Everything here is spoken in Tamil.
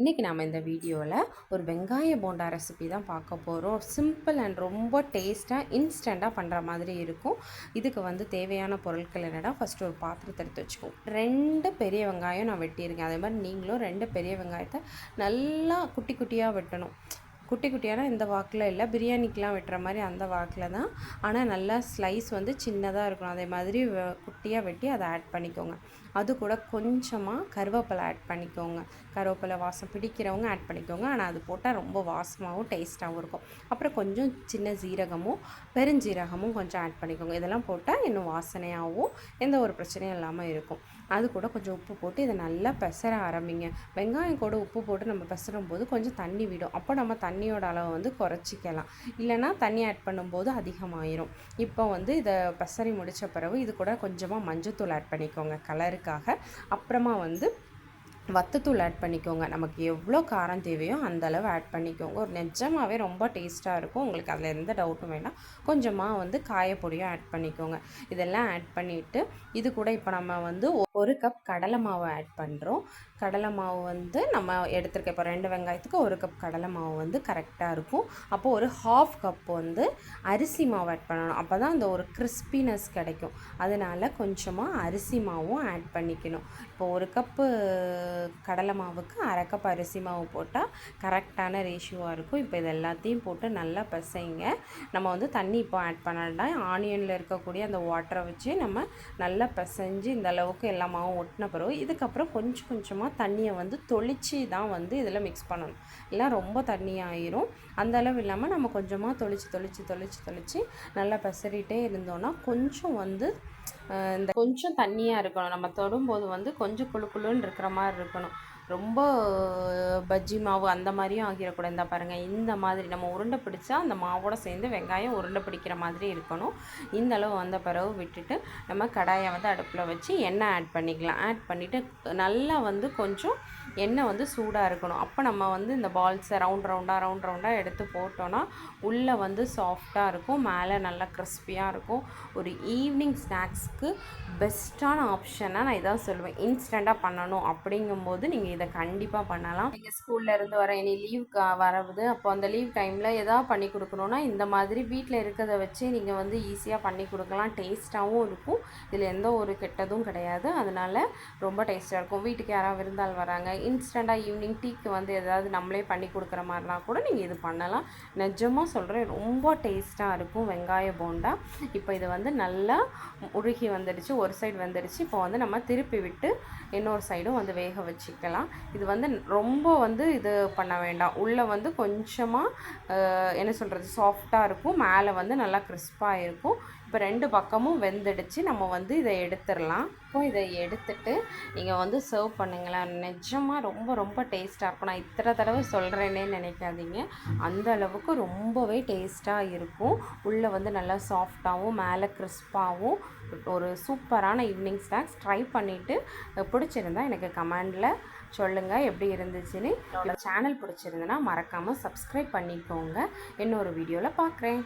இன்றைக்கி நம்ம இந்த வீடியோவில் ஒரு வெங்காய போண்டா ரெசிபி தான் பார்க்க போகிறோம் சிம்பிள் அண்ட் ரொம்ப டேஸ்ட்டாக இன்ஸ்டண்ட்டாக பண்ணுற மாதிரி இருக்கும். இதுக்கு வந்து தேவையான பொருட்கள் என்னடா ஃபஸ்ட்டு ஒரு பாத்திரத்தை எடுத்து வச்சுக்கோம் ரெண்டு பெரிய வெங்காயம் நான் வெட்டியிருக்கேன். அதே மாதிரி நீங்களும் ரெண்டு பெரிய வெங்காயத்தை நல்லா குட்டி குட்டியாக வெட்டணும். குட்டி குட்டியான இந்த வாக்கில் இல்லை பிரியாணிக்கெலாம் வெட்டுற மாதிரி அந்த வாக்கில் தான். ஆனால் நல்லா ஸ்லைஸ் வந்து சின்னதாக இருக்கணும். அதே மாதிரி வ- குட்டியாக வெட்டி அதை ஆட் பண்ணிக்கோங்க. அது கூட கொஞ்சமாக கருவேப்பிலை ஆட் பண்ணிக்கோங்க. கருவேப்பிலை வாசம் பிடிக்கிறவங்க ஆட் பண்ணிக்கோங்க. ஆனால் அது போட்டால் ரொம்ப வாசமாகவும் டேஸ்ட்டாகவும் இருக்கும். அப்புறம் கொஞ்சம் சின்ன ஜீரகமும் பெருஞ்சீரகமும் கொஞ்சம் ஆட் பண்ணிக்கோங்க. இதெல்லாம் போட்டால் இன்னும் வாசனையாகவும் எந்த ஒரு பிரச்சனையும் இல்லாமல் இருக்கும். அது கூட கொஞ்சம் உப்பு போட்டு இதை நல்லா பெசர ஆரம்பிங்க. வெங்காயம் கூட உப்பு போட்டு நம்ம பெசரும் போது கொஞ்சம் தண்ணி விடும். அப்போ நம்ம தண்ணியோட அளவை வந்து குறைச்சிக்கலாம். இல்லைன்னா தண்ணி ஆட் பண்ணும்போது அதிகமாயிரும். இப்போ வந்து இதை பெசரி முடித்த பிறகு இது கூட கொஞ்சமாக மஞ்சத்தூள் ஆட் பண்ணிக்கோங்க கலருக்காக அப்புறமா வந்து வத்தத்தூள் ஆட் பண்ணிக்கோங்க. நமக்கு எவ்வளோ காரம் தேவையோ அந்த அளவு ஆட் பண்ணிக்கோங்க. ஒரு நிஜமாகவே ரொம்ப டேஸ்ட்டாக இருக்கும். உங்களுக்கு அதில் எந்த டவுட்டும் வேண்டாம். கொஞ்சமாக வந்து காயப்பொடியும் ஆட் பண்ணிக்கோங்க. இதெல்லாம் ஆட் பண்ணிவிட்டு இது கூட இப்போ நம்ம வந்து ஒரு கப் கடலை மாவு ஆட் பண்ணுறோம் கடலை மாவு வந்து நம்ம எடுத்துருக்க இப்போ ரெண்டு வெங்காயத்துக்கு ஒரு கப் கடலை மாவு வந்து கரெக்டாக இருக்கும். அப்போது ஒரு ஹாஃப் கப் வந்து அரிசி மாவு ஆட் பண்ணணும். அப்போ தான் அந்த ஒரு கிறிஸ்பினஸ் கிடைக்கும். அதனால் கொஞ்சமாக அரிசி மாவும் ஆட் பண்ணிக்கணும். இப்போ ஒரு கப்பு கடலை மாவுக்கு அரை கப் அரிசி மாவு போட்டால் கரெக்டான ரேஷியோவாக இருக்கும். இப்போ இது எல்லாத்தையும் போட்டு நல்லா பிசைங்க. நம்ம வந்து தண்ணி இப்போ ஆட் பண்ணலாம் ஆனியனில் இருக்கக்கூடிய அந்த வாட்டரை வச்சு நம்ம நல்லா பிசைஞ்சு இந்த அளவுக்கு எல்லாம் மாவும் ஒட்டின பிறகு இதுக்கப்புறம் கொஞ்சம் கொஞ்சமாக தண்ணியை வந்து தொளிச்சு தான் வந்து இதில் மிக்ஸ் பண்ணணும். இல்லை ரொம்ப தண்ணி ஆயிரும் அந்த அளவு இல்லாமல் நம்ம கொஞ்சமாக தொளிச்சு தொளிச்சு தொளிச்சு தொளிச்சு நல்லா பெசறிட்டே இருந்தோம்னா கொஞ்சம் வந்து இந்த கொஞ்சம் தண்ணியாக இருக்கணும். நம்ம தொடும்போது வந்து கொஞ்சம் குழு குழுன்னு இருக்கிற மாதிரி இருக்கணும். ரொம்ப பஜ்ஜி மாவு அந்த மாதிரியும் ஆகிடக்கூடாது இந்த பாருங்கள் இந்த மாதிரி நம்ம உருண்டை பிடிச்சா அந்த மாவோட சேர்ந்து வெங்காயம் உருண்டை பிடிக்கிற மாதிரி இருக்கணும். இந்த அளவு வந்த பிறகு விட்டுட்டு நம்ம கடாயை வந்து அடுப்பில் வச்சு எண்ணெய் ஆட் பண்ணிக்கலாம். ஆட் பண்ணிவிட்டு நல்லா வந்து கொஞ்சம் எண்ணெய் வந்து சூடாக இருக்கணும். அப்போ நம்ம வந்து இந்த பால்ஸை ரவுண்ட் ரவுண்டாக ரவுண்ட் ரவுண்டாக எடுத்து போட்டோன்னா உள்ளே வந்து சாஃப்டாக இருக்கும். மேலே நல்லா கிறிஸ்பியாக இருக்கும். ஒரு ஈவினிங் ஸ்நாக்ஸ்க்கு பெஸ்ட்டான ஆப்ஷனாக நான் இதான் சொல்லுவேன். இன்ஸ்டண்ட்டாக பண்ணணும் அப்படிங்கும்போது நீங்கள் இதை கண்டிப்பாக பண்ணலாம். நீங்கள் ஸ்கூலில் இருந்து வர இனி லீவ் வரவுது. அப்போ அந்த லீவ் டைமில் எதாவது பண்ணி கொடுக்கணுன்னா இந்த மாதிரி வீட்டில் இருக்கிறத வச்சு நீங்கள் வந்து ஈஸியாக பண்ணி கொடுக்கலாம். டேஸ்ட்டாகவும் இருக்கும். இதில் எந்த ஒரு கெட்டதும் கிடையாது. அதனால ரொம்ப டேஸ்ட்டாக இருக்கும். வீட்டுக்கு யாராவது விருந்தால் வராங்க. இன்ஸ்டண்ட்டாக ஈவினிங் டீக்கு வந்து ஏதாவது நம்மளே பண்ணி கொடுக்குற மாதிரினா கூட நீங்கள் இது பண்ணலாம். நிஜமாக சொல்கிறேன் ரொம்ப டேஸ்ட்டாக இருக்கும் வெங்காய போண்டா. இப்போ இது வந்து நல்லா உருகி வந்துடுச்சு ஒரு சைடு வந்துடுச்சு. இப்போ வந்து நம்ம திருப்பி விட்டு இன்னொரு சைடும் வந்து வேக வச்சுக்கலாம். இது வந்து ரொம்ப வந்து இது பண்ண வேண்டாம். உள்ளே வந்து கொஞ்சமாக என்ன சொல்கிறது சாஃப்டாக இருக்கும். மேலே வந்து நல்லா கிறிஸ்பாக இருக்கும். இப்போ ரெண்டு பக்கமும் வெந்துடுச்சு. நம்ம வந்து இதை எடுத்துடலாம். இப்போ இதை எடுத்துட்டு நீங்கள் வந்து சர்வ் பண்ணுங்களேன். நிஜமாக ரொம்ப ரொம்ப டேஸ்ட்டாக இருக்கும். நான் இத்தனை தடவை சொல்கிறேனே நினைக்காதீங்க. அந்த அளவுக்கு ரொம்பவே டேஸ்ட்டாக இருக்கும். உள்ளே வந்து நல்லா சாஃப்டாகவும் மேலே கிறிஸ்பாகவும் ஒரு சூப்பரான ஈவினிங் ஸ்நாக்ஸ் ட்ரை பண்ணிவிட்டு பிடிச்சிருந்தா எனக்கு கமெண்டில் சொல்லுங்கள் எப்படி இருந்துச்சுன்னு சேனல் பிடிச்சிருந்துன்னா மறக்காமல் சப்ஸ்கிரைப் பண்ணிக்கோங்க. இன்னொரு வீடியோவில் பார்க்குறேன்